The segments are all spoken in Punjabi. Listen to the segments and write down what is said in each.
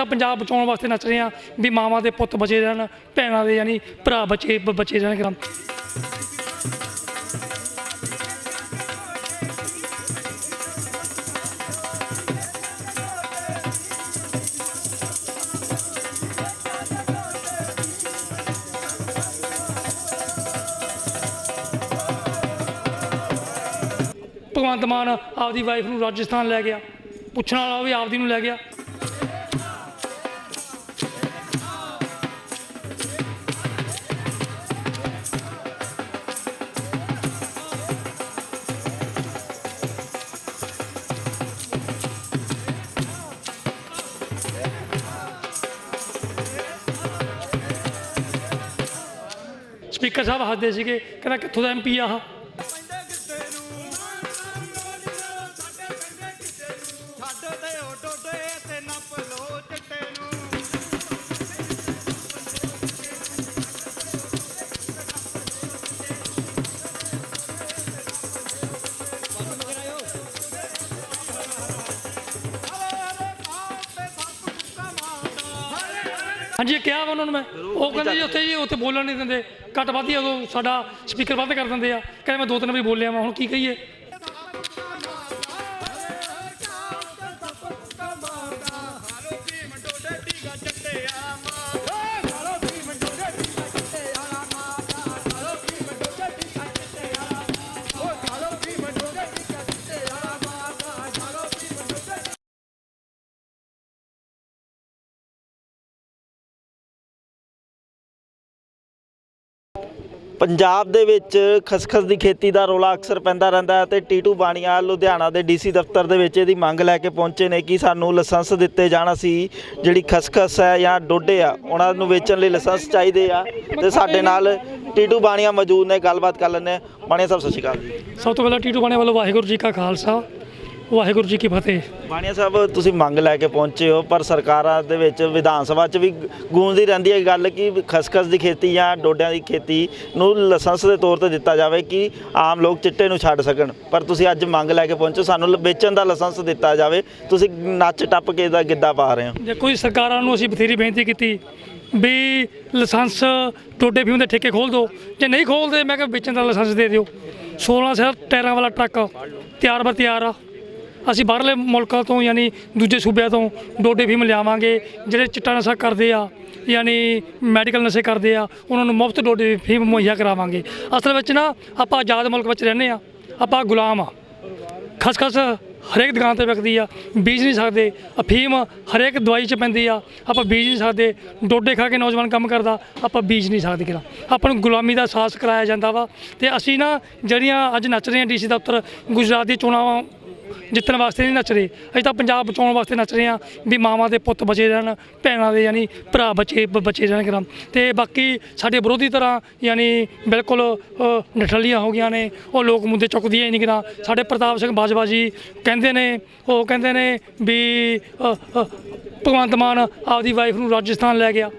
ਤਾਂ ਪੰਜਾਬ ਬਚਾਉਣ ਵਾਸਤੇ ਨੱਚ ਰਹੇ ਹਾਂ ਵੀ ਮਾਵਾਂ ਦੇ ਪੁੱਤ ਬਚੇ ਰਹਿਣ, ਭੈਣਾਂ ਦੇ ਯਾਨੀ ਭਰਾ ਬਚੇ ਬਚੇ ਰਹਿਣ ਗ੍ਰਾਮ ਭਗਵੰਤ ਮਾਨ ਆਪਦੀ ਵਾਈਫ ਨੂੰ ਰਾਜਸਥਾਨ ਲੈ ਗਿਆ। ਪੁੱਛਣ ਵਾਲਾ ਵੀ ਆਪਦੀ ਨੂੰ ਲੈ ਗਿਆ। ਸਪੀਕਰ ਸਾਹਿਬ ਹੱਸਦੇ ਸੀਗੇ, ਕਹਿੰਦਾ ਕਿੱਥੋਂ ਦਾ ਐਮਪੀ ਆਹ ਛੱਡ ਦੇ ਹਾਂਜੀ ਇਹ ਕਿਹਾ ਵਾ ਉਹਨਾਂ ਨੂੰ ਮੈਂ। ਉਹ ਕਹਿੰਦੇ ਜੀ, ਉੱਥੇ ਜੀ, ਉੱਥੇ ਬੋਲਣ ਨਹੀਂ ਦਿੰਦੇ। ਘੱਟ ਵੱਧ ਹੀ ਉਦੋਂ ਸਾਡਾ ਸਪੀਕਰ ਵੱਧ ਕਰ ਦਿੰਦੇ ਆ। ਕਹਿੰਦੇ ਮੈਂ ਦੋ ਤਿੰਨ ਵਾਰੀ ਬੋਲਿਆ ਮੈਂ ਹੁਣ ਕੀ ਕਹੀਏ? ਪੰਜਾਬ ਦੇ ਵਿੱਚ ਖਸਖਸ ਦੀ ਖੇਤੀ ਦਾ ਰੌਲਾ ਅਕਸਰ ਪੈਂਦਾ ਰਹਿੰਦਾ ਹੈ ਤੇ ਟੀਟੂ ਬਾਣੀਆ ਲੁਧਿਆਣਾ ਦੇ ਡੀਸੀ ਦਫ਼ਤਰ ਦੇ ਵਿੱਚ ਇਹਦੀ ਮੰਗ ਲੈ ਕੇ ਪਹੁੰਚੇ ਨੇ ਕਿ ਸਾਨੂੰ ਲਾਇਸੈਂਸ ਦਿੱਤੇ ਜਾਣ। ਅਸੀਂ ਜਿਹੜੀ ਖਸਖਸ ਹੈ ਜਾਂ ਡੋਡੇ ਆ, ਉਹਨਾਂ ਨੂੰ ਵੇਚਣ ਲਈ ਲਾਇਸੈਂਸ ਚਾਹੀਦੇ ਆ ਤੇ ਸਾਡੇ ਨਾਲ ਟੀਟੂ ਬਾਣੀਆ ਮੌਜੂਦ ਨੇ। ਗੱਲਬਾਤ ਕਰ ਲੈਂਦੇ ਹਾਂ। ਬਾਣੀਆ ਸਾਹਿਬ, ਸਤਿ ਸ਼੍ਰੀ ਅਕਾਲ ਜੀ। ਸਭ ਤੋਂ ਪਹਿਲਾਂ ਟੀਟੂ ਬਾਣੇ ਵੱਲੋਂ ਵਾਹਿਗੁਰੂ ਜੀ ਕਾ ਖਾਲਸਾ। ਵਾਹਿਗੁਰੂ ਜੀ ਕੀ ਫਤਿਹ। ਬਾਣੀਆ ਸਾਹਿਬ ਤੁਸੀਂ ਮੰਗ ਲੈ ਕੇ ਪਹੁੰਚੇ ਹੋ ਪਰ ਸਰਕਾਰਾਂ ਦੇ ਵਿੱਚ ਵਿਧਾਨ ਸਭਾ 'ਚ ਵੀ ਗੂੰਜਦੀ ਰਹਿੰਦੀ ਹੈ ਗੱਲ ਕਿ ਖਸਖਸ ਦੀ ਖੇਤੀ ਜਾਂ ਡੋਡਿਆਂ ਦੀ ਖੇਤੀ ਨੂੰ ਲਾਇਸੈਂਸ ਦੇ ਤੌਰ ਤੇ ਦਿੱਤਾ ਜਾਵੇ ਕਿ ਆਮ ਲੋਕ ਚਿੱਟੇ ਨੂੰ ਛੱਡ ਸਕਣ। ਪਰ ਤੁਸੀਂ ਅੱਜ ਮੰਗ ਲੈ ਕੇ ਪਹੁੰਚੇ ਸਾਨੂੰ ਵੇਚਣ ਦਾ ਲਾਇਸੈਂਸ ਦਿੱਤਾ ਜਾਵੇ। ਤੁਸੀਂ ਨੱਚ ਟੱਪ ਕੇ ਦਾ ਗਿੱਧਾ ਪਾ ਰਹੇ ਹੋ। ਜੇ ਕੋਈ ਸਰਕਾਰਾਂ ਨੂੰ ਅਸੀਂ ਬਥੇਰੀ ਬੇਨਤੀ ਕੀਤੀ ਵੀ ਲਾਇਸੈਂਸ ਟੋਡੇ ਫੀਮ ਦੇ ਠੇਕੇ ਖੋਲ ਦਿਓ। ਜੇ ਨਹੀਂ ਖੋਲਦੇ ਮੈਂ ਕਿਹਾ ਵੇਚਣ ਦਾ ਲਾਇਸੈਂਸ ਦੇ ਦਿਓ। 16 ਸਿਰ ਟਾਇਰਾਂ ਵਾਲਾ ਟਰੱਕ ਤਿਆਰ ਬਰ ਤਿਆਰ ਆ। ਅਸੀਂ ਬਾਹਰਲੇ ਮੁਲਕਾਂ ਤੋਂ ਯਾਨੀ ਦੂਜੇ ਸੂਬਿਆਂ ਤੋਂ ਡੋਡੇ ਫੀਮ ਲਿਆਵਾਂਗੇ ਜਿਹੜੇ ਚਿੱਟਾ ਨਸ਼ਾ ਕਰਦੇ ਆ, ਯਾਨੀ ਮੈਡੀਕਲ ਨਸ਼ੇ ਕਰਦੇ ਆ, ਉਹਨਾਂ ਨੂੰ ਮੁਫਤ ਡੋਡੇ ਫੀਮ ਮੁਹੱਈਆ ਕਰਾਵਾਂਗੇ। ਅਸਲ ਵਿੱਚ ਨਾ ਆਪਾਂ ਆਜ਼ਾਦ ਮੁਲਕ ਵਿੱਚ ਰਹਿੰਦੇ ਆ, ਆਪਾਂ ਗੁਲਾਮ ਆ। ਖਸਖਸ ਹਰੇਕ ਦੁਕਾਨ ਤੇ ਵਿਕਦੀ ਆ, ਬੀਜ ਨਹੀਂ ਸਕਦੇ, ਅਫੀਮ ਹਰੇਕ ਦਵਾਈ 'ਚ ਪੈਂਦੀ ਆ, ਆਪਾਂ ਬੀਜ ਨਹੀਂ ਸਕਦੇ, ਡੋਡੇ ਖਾ ਕੇ ਨੌਜਵਾਨ ਕੰਮ ਕਰਦਾ, ਆਪਾਂ ਬੀਜ ਨਹੀਂ ਸਕਦੇ ਕਿਰਾ ਆਪਾਂ ਨੂੰ ਗੁਲਾਮੀ ਦਾ ਅਹਿਸਾਸ ਕਰਾਇਆ ਜਾਂਦਾ ਵਾ, ਤੇ ਅਸੀਂ ਨਾ ਜਿਹੜੀਆਂ ਅੱਜ ਨੱਚ ਰਹੇ ਹਾਂ ਡੀਸੀ ਦਫ਼ਤਰ, ਗੁਜਰਾਤ ਦੀ ਚੋਣਾਂ ਜਿੱਤਣ ਵਾਸਤੇ ਨਹੀਂ ਨੱਚ ਰਹੇ ਅਸੀਂ ਤਾਂ ਪੰਜਾਬ ਬਚਾਉਣ ਵਾਸਤੇ ਨੱਚ ਰਹੇ ਹਾਂ ਵੀ ਮਾਵਾਂ ਦੇ ਪੁੱਤ ਬਚੇ ਰਹਿਣ ਭੈਣਾਂ ਦੇ ਯਾਨੀ ਭਰਾ ਬਚੇ ਬਚੇ ਰਹਿਣ ਕਿਰਾ। ਤੇ ਬਾਕੀ ਸਾਡੇ ਵਿਰੋਧੀ ਤਰ੍ਹਾਂ ਯਾਨੀ ਬਿਲਕੁਲ ਅ, ਨਠੱਲੀਆਂ ਹੋ ਗਈਆਂ ਨੇ ਉਹ ਲੋਕ ਮੁੱਦੇ ਚੁੱਕਦੀਆਂ ਹੀ ਨਹੀਂ ਕਿਰਾ। ਸਾਡੇ ਪ੍ਰਤਾਪ ਸਿੰਘ ਬਾਜਵਾ ਜੀ ਕਹਿੰਦੇ ਨੇ ਉਹ ਕਹਿੰਦੇ ਨੇ ਵੀ ਭਗਵੰਤ ਮਾਨ ਆਪਦੀ ਵਾਈਫ ਨੂੰ ਰਾਜਸਥਾਨ ਲੈ ਗਿਆ।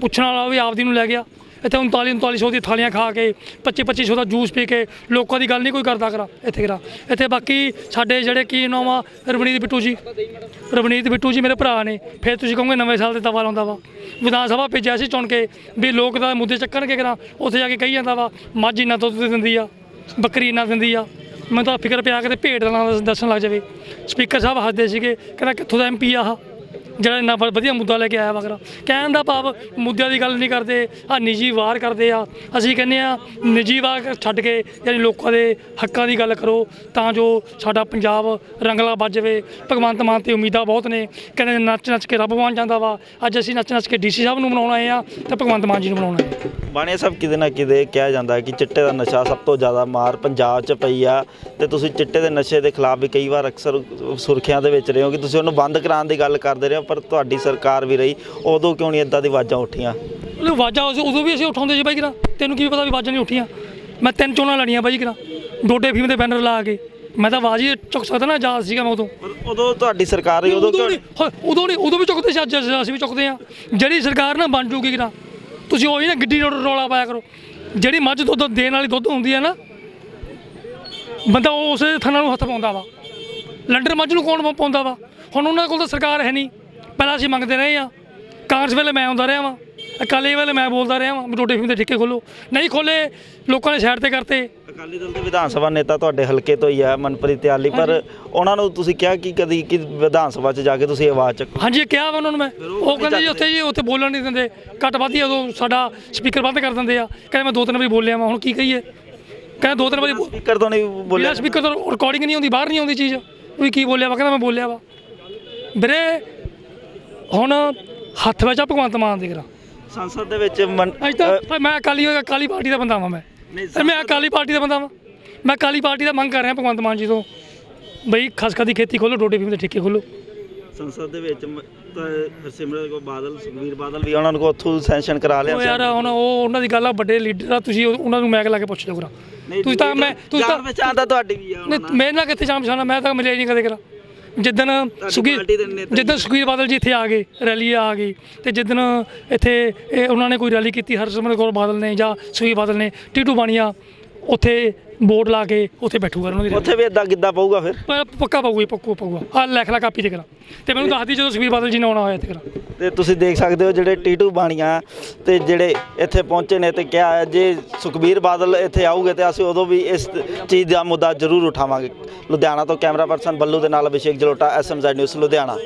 ਪੁੱਛਣ ਵਾਲਾ ਵੀ ਆਪਦੀ ਨੂੰ ਲੈ ਗਿਆ। ਇੱਥੇ 39 3900 ਦੀ ਥਾਲੀਆਂ ਖਾ ਕੇ 25 2500 ਦਾ ਜੂਸ ਪੀ ਕੇ ਲੋਕਾਂ ਦੀ ਗੱਲ ਨਹੀਂ ਕੋਈ ਕਰਦਾ ਕਰਾ, ਇੱਥੇ ਕਰਾ। ਇੱਥੇ ਬਾਕੀ ਸਾਡੇ ਜਿਹੜੇ ਕੀ ਨਾਮ ਆ, ਰਵਨੀਤ ਬਿੱਟੂ ਜੀ। ਰਵਨੀਤ ਬਿੱਟੂ ਜੀ ਮੇਰੇ ਭਰਾ ਨੇ, ਫਿਰ ਤੁਸੀਂ ਕਹੋਗੇ ਨਵੇਂ ਸਾਲ ਤੇ ਤਵਾ ਲਾਉਂਦਾ ਵਾ। ਵਿਧਾਨ ਸਭਾ ਭੇਜਿਆ ਸੀ ਚੁਣ ਕੇ ਵੀ ਲੋਕ ਦਾ ਮੁੱਦੇ ਚੱਕਣਗੇ ਕਰਾ, ਉੱਥੇ ਜਾ ਕੇ ਕਹੀ ਜਾਂਦਾ ਵਾ, ਮੱਝ ਇੰਨਾ ਦੁੱਧ ਦਿੰਦੀ ਆ, ਬੱਕਰੀ ਇੰਨਾ ਦਿੰਦੀ ਆ। ਮੈਨੂੰ ਤਾਂ ਫਿਕਰ ਪਿਆ ਕਿਤੇ ਭੇਡ ਦਾ ਨਾਂ ਦੱਸਣ ਲੱਗ ਜਾਵੇ। ਸਪੀਕਰ ਸਾਹਿਬ ਹੱਸਦੇ ਸੀਗੇ, ਕਹਿੰਦਾ ਕਿੱਥੋਂ ਦਾ ਐਮਪੀ ਆਹ? ਜਿਹੜਾ ਇੰਨਾ ਵਧੀਆ ਮੁੱਦਾ ਲੈ ਕੇ ਆਇਆ ਵਗਰਾ ਕਹਿਣ ਦਾ ਭਾਵ ਮੁੱਦਿਆਂ ਦੀ ਗੱਲ ਨਹੀਂ ਕਰਦੇ ਆ ਨਿੱਜੀ ਵਾਰ ਕਰਦੇ ਆ। ਅਸੀਂ ਕਹਿੰਦੇ ਆ, ਨਿੱਜੀ ਵਾਰ ਛੱਡ ਕੇ ਯਾਨੀ ਲੋਕਾਂ ਦੇ ਹੱਕਾਂ ਦੀ ਗੱਲ ਕਰੋ, ਤਾਂ ਜੋ ਸਾਡਾ ਪੰਜਾਬ ਰੰਗਲਾ ਵੱਜ ਜਾਵੇ। ਭਗਵੰਤ ਮਾਨ ਤੇ ਉਮੀਦਾਂ ਬਹੁਤ ਨੇ। ਕਹਿੰਦੇ ਨੱਚ ਨੱਚ ਕੇ ਰੱਬ ਬਣ ਜਾਂਦਾ ਵਾ। ਅੱਜ ਅਸੀਂ ਨੱਚ ਨੱਚ ਕੇ ਡੀਸੀ ਸਾਹਿਬ ਨੂੰ ਬਣਾਉਣ ਆਏ ਆ ਤੇ ਭਗਵੰਤ ਮਾਨ ਜੀ ਨੂੰ ਬਣਾਉਣ ਆਏ ਆ। ਸਾਹਿਬ, ਕਿਤੇ ਨਾ ਕਿਤੇ ਕਿਹਾ ਜਾਂਦਾ ਕਿ ਚਿੱਟੇ ਦਾ ਨਸ਼ਾ ਸਭ ਤੋਂ ਜ਼ਿਆਦਾ ਮਾਰ ਪੰਜਾਬ 'ਚ ਪਈ ਆ। ਤੇ ਤੁਸੀਂ ਚਿੱਟੇ ਦੇ ਨਸ਼ੇ ਦੇ ਖਿਲਾਫ ਵੀ ਕਈ ਵਾਰ ਅਕਸਰ ਸੁਰਖੀਆਂ ਦੇ ਵਿੱਚ ਰਹੇ ਹੋ ਕਿ ਤੁਸੀਂ ਉਹਨੂੰ ਬੰਦ ਕਰਾਉਣ ਦੀ ਗੱਲ ਕਰਦੇ ਰਹੇ ਹੋ। ਪਰ ਤੁਹਾਡੀ ਸਰਕਾਰ ਵੀ ਰਹੀ ਉਦੋਂ ਕਿਉਂ ਨਹੀਂ ਇਦਾਂ ਦੀ ਆਵਾਜ਼ਾਂ ਉੱਠੀਆਂ? ਉਹ ਆਵਾਜ਼ਾਂ ਉਦੋਂ ਉਦੋਂ ਵੀ ਅਸੀਂ ਉਠਾਉਂਦੇ ਸੀ ਬਾਈ ਕਿਰਾ। ਤੈਨੂੰ ਕੀ ਪਤਾ ਵੀ ਆਵਾਜ਼ਾਂ ਨਹੀਂ ਉੱਠੀਆਂ। ਮੈਂ ਤਿੰਨ ਚੋਣਾਂ ਲੜੀਆਂ ਬਾਈ ਕਿਰਾ। ਡੋਡੇ ਫੀਮ ਦੇ ਬੈਨਰ ਲਾ ਕੇ। ਮੈਂ ਤਾਂ ਆਵਾਜ਼ ਹੀ ਚੁੱਕ ਸਕਦਾ ਨਾ ਆਜ਼ਾਦ ਸੀਗਾ ਮੈਂ ਉਦੋਂ। ਪਰ ਉਦੋਂ ਤੁਹਾਡੀ ਸਰਕਾਰ ਰਹੀ ਉਦੋਂ ਉਦੋਂ ਕਿਉਂ ਨਹੀਂ। ਹਾਂ, ਉਦੋਂ ਨਹੀਂ ਉਦੋਂ ਵੀ ਚੁੱਕਦੇ ਸੀ ਅੱਜ ਅਸੀਂ ਵੀ ਚੁੱਕਦੇ ਆ ਜਿਹੜੀ ਸਰਕਾਰ ਨਾ ਬਣ ਜੂਗੀ ਕਿਰਾ ਤੁਸੀਂ ਉਹੀ ਨਾ ਗੱਡੀ ਰੋ- ਰੌਲਾ ਪਾਇਆ ਕਰੋ। ਜਿਹੜੀ ਮੱਝ ਦੁੱਧ ਦੇਣ ਵਾਲੀ ਦੁੱਧ ਹੁੰਦੀ ਹੈ ਨਾ ਬੰਦਾ ਉਹ ਉਸੇ ਥਣਾ ਨੂੰ ਹੱਥ ਪਾਉਂਦਾ ਵਾ। ਲੰਡਰ ਮੱਝ ਨੂੰ ਕੌਣ ਪਾਉਂਦਾ ਵਾ? ਹੁਣ ਉਹਨਾਂ ਕੋਲ ਤਾਂ ਸਰਕਾਰ ਹੈ ਨਹੀਂ। ਪਹਿਲਾਂ ਅਸੀਂ ਮੰਗਦੇ ਰਹੇ ਆ। ਕਾਂਗਰਸ ਵੇਲੇ ਮੈਂ ਆਉਂਦਾ ਰਿਹਾ ਵਾਂ। ਅਕਾਲੀ ਵੇਲੇ ਮੈਂ ਬੋਲਦਾ ਰਿਹਾ ਵਾਂ। ਟੋਡੇ ਫੀਮ ਦੇ ਠੇਕੇ ਖੋਲੋ। ਨਹੀਂ ਖੋਲੇ ਲੋਕਾਂ ਨੇ ਸਾਈਡ ਤੇ ਕਰਤੇ। ਅਕਾਲੀ ਦਲ ਦੇ ਵਿਧਾਨ ਸਭਾ ਨੇਤਾ ਤੁਹਾਡੇ ਹਲਕੇ ਤੋਂ ਹੀ ਹੈ ਮਨਪ੍ਰੀਤ ਤਿਆਲੀ ਪਰ ਉਹਨਾਂ ਨੂੰ ਤੁਸੀਂ ਕਿਹਾ ਕਿ ਕਦੀ ਕਿ ਵਿਧਾਨ ਸਭਾ 'ਚ ਜਾ ਕੇ ਤੁਸੀਂ ਆਵਾਜ਼ ਚੱਕੋ। ਹਾਂਜੀ ਕਿਹਾ ਵਾ ਉਹਨਾਂ ਨੂੰ ਮੈਂ। ਉਹ ਕਹਿੰਦੇ ਜੀ। ਉੱਥੇ ਜੀ ਉੱਥੇ ਬੋਲਣ ਨਹੀਂ ਦਿੰਦੇ। ਘੱਟ ਵੱਧ ਹੀ ਉਦੋਂ ਸਾਡਾ ਸਪੀਕਰ ਬੰਦ ਕਰ ਦਿੰਦੇ ਆ। ਕਹਿੰਦੇ ਮੈਂ ਦੋ ਤਿੰਨ ਵਾਰੀ ਬੋਲਿਆ ਵਾਂ ਹੁਣ ਕੀ ਕਹੀਏ? ਕਹਿੰਦੇ ਦੋ ਤਿੰਨ ਵਾਰੀ ਸਪੀਕਰ ਤੋਂ ਨਹੀਂ ਬੋਲਿਆ। ਸਪੀਕਰ ਤੋਂ ਰਿਕਾਰਡਿੰਗ ਨਹੀਂ ਹੁੰਦੀ ਬਾਹਰ ਨਹੀਂ ਆਉਂਦੀ ਚੀਜ਼। ਵੀ ਕੀ ਬੋਲਿਆ ਵਾ? ਕਹਿੰਦਾ ਮੈਂ ਬੋਲਿਆ ਵਾ। ਵੀਰੇ ਹੁਣ ਹੱਥ ਵਿੱਚ ਆ ਭਗਵੰਤ ਮਾਨ ਦੇ ਕਰਾ। ਸੰਸਦ ਦੇ ਵਿੱਚ ਅੱਜ ਤਾਂ ਮੈਂ ਅਕਾਲੀ ਅਕਾਲੀ ਪਾਰਟੀ ਦਾ ਬੰਦਾ ਵਾਂ ਮੈਂ। ਮੈਂ ਅਕਾਲੀ ਪਾਰਟੀ ਦਾ ਬੰਦਾ ਵਾਂ। ਮੈਂ ਅਕਾਲੀ ਪਾਰਟੀ ਦਾ ਮੰਗ ਕਰ ਰਿਹਾ ਭਗਵੰਤ ਮਾਨ ਜੀ ਤੋਂ। ਬਈ ਖਸਖਸ ਦੀ ਖੇਤੀ ਖੋਲੋ ਡੋਡੇ ਫੀਮ ਦੇ ਠੇਕੇ ਖੋਲੋ। ਸੰਸਦ ਦੇ ਵਿੱਚ ਹਰਸਿਮਰਤ ਕੌਰ ਬਾਦਲ ਸੁਖਬੀਰ ਬਾਦਲ ਵੀ ਉਹਨਾਂ ਨੂੰ ਕੋ ਉੱਥੋਂ ਸੈਂਕਸ਼ਨ ਕਰਾ ਲਿਆ ਯਾਰ ਹੁਣ ਉਹ ਉਹਨਾਂ ਦੀ ਗੱਲ ਆ ਵੱਡੇ ਲੀਡਰ ਆ ਤੁਸੀਂ ਉਹ- ਉਹਨਾਂ ਨੂੰ ਮੈਗ ਲਾ ਕੇ ਪੁੱਛ ਲਿਓ ਕਰਾ। ਤੁਸੀਂ ਤਾਂ ਮੈਂ ਤੁਸੀਂ ਤਾਂ ਤਾਂ ਤੁਹਾਡੀ ਵੀ ਆ ਮੇਰੇ ਨਾਲ ਕਿੱਥੇ ਜਾਣ ਪਛਾਣਾ ਮੈਂ ਤਾਂ ਮਿਲਿਆ ਹੀ ਨਹੀਂ ਕਦੇ ਕਰਾ। ਜਿੱਦਣ ਸੁਖੀ ਪਾਰਟੀ ਦੇ ਨੇਤਾ ਜਿੱਦਣ ਸੁਖਬੀਰ ਬਾਦਲ ਜੀ ਇੱਥੇ ਆ ਗਏ ਰੈਲੀ ਆ ਗਈ ਤੇ ਜਿੱਦਣ ਇੱਥੇ ਇਹ ਉਹਨਾਂ ਨੇ ਕੋਈ ਰੈਲੀ ਕੀਤੀ ਹਰਸਿਮਰਤ ਕੌਰ ਬਾਦਲ ਨੇ ਜਾਂ ਸੁਖਬੀਰ ਬਾਦਲ ਨੇ ਟੀਟੂ ਬਾਣੀਆ ਉੱਥੇ ਬੋਰਡ ਲਾ ਕੇ ਉੱਥੇ ਬੈਠੂਗਾ ਉਹਨਾਂ ਦੀ। ਉੱਥੇ ਵੀ ਇਦਾਂ ਕਿੱਦਾਂ ਪਊਗਾ ਫਿਰ? ਪਰ ਪੱਕਾ ਪਊਗਾ ਜੀ, ਪੱਕੂ ਪਊਗਾ। ਆ ਲਿਖ ਲੈ ਕਾਪੀ ਤੇ ਕਰਾ। ਤੇ ਮੈਨੂੰ ਦੱਸਦੀ ਜਦੋਂ ਸੁਖਬੀਰ ਬਾਦਲ ਜੀ ਨੇ ਆਉਣਾ ਹੋਇਆ ਤੇ ਕਰਾ। ਤੇ ਤੁਸੀਂ ਦੇਖ ਸਕਦੇ ਹੋ ਜਿਹੜੇ ਟੀਟੂ ਬਾਣੀਆਂ ਤੇ ਜਿਹੜੇ ਇੱਥੇ ਪਹੁੰਚੇ ਨੇ ਤੇ ਕਿਹਾ ਹੈ ਜੇ ਸੁਖਬੀਰ ਬਾਦਲ ਇੱਥੇ ਆਊਗੇ ਤੇ ਅਸੀਂ ਉਦੋਂ ਵੀ ਇਸ ਚੀਜ਼ ਦਾ ਮੁੱਦਾ ਜ਼ਰੂਰ ਉਠਾਵਾਂਗੇ। ਲੁਧਿਆਣਾ ਤੋਂ ਕੈਮਰਾ ਪਰਸਨ ਬੱਲੂ ਦੇ ਨਾਲ ਅਭਿਸ਼ੇਕ ਜਲੋਟਾ ਐਸਐਮਜ਼ੈਡ ਨਿਊਜ਼ ਲੁਧਿਆਣਾ।